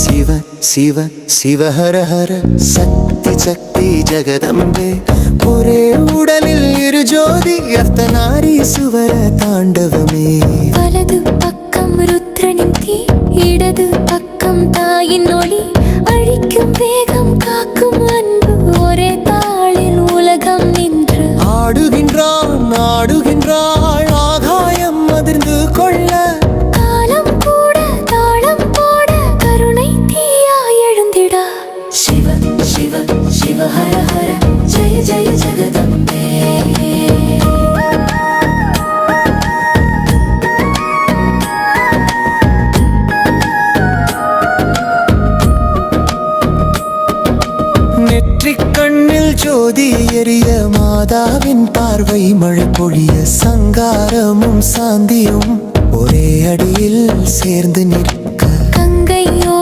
சிவ சிவ சிவ ஹர சக்தி சக்தி ஜெகதம்பே. ஒரே உடலில் இரு ஜோதி அர்த்தநாரி சுவர தாண்டவமே. சிவ சிவ சிவ ஹர ஹர ஜெய ஜெய ஜெகதம்பே நெற்றிக் கண்ணில் ஜோதி எரிய மாதாவின் பார்வை மழை பொழிய சங்காரமும் சாந்தியும் ஒரே அடியில் சேர்ந்து நிற்க. கங்கையோடும்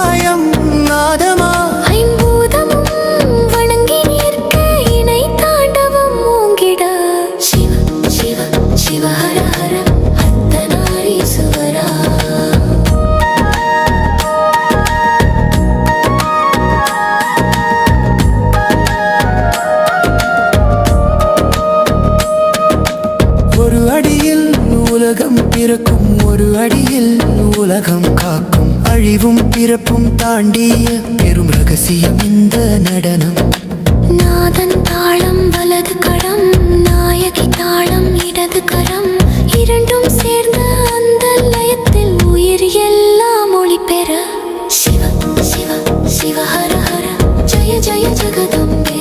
നാദമായം നാദമാ அடியில் உலகம் காக்கும் அழிவும் பிறப்பும் தாண்டிய பெரும் ரகசியம் இந்த நடனம். நாதன் தாளம் வலது கரம் நாயகி தாளம் இடது கரம் இரண்டும் சேர்ந்த அந்த லயத்தில் உயிர் எல்லாம் ஒளி பெற. சிவ சிவ சிவ ஹர ஹர ஜெய ஜெய ஜெகதம்பே.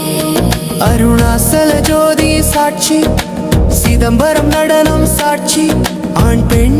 அருணாசல ஜோதி சாட்சி சிதம்பரம் நடனம் சாட்சி ஆண் பெண்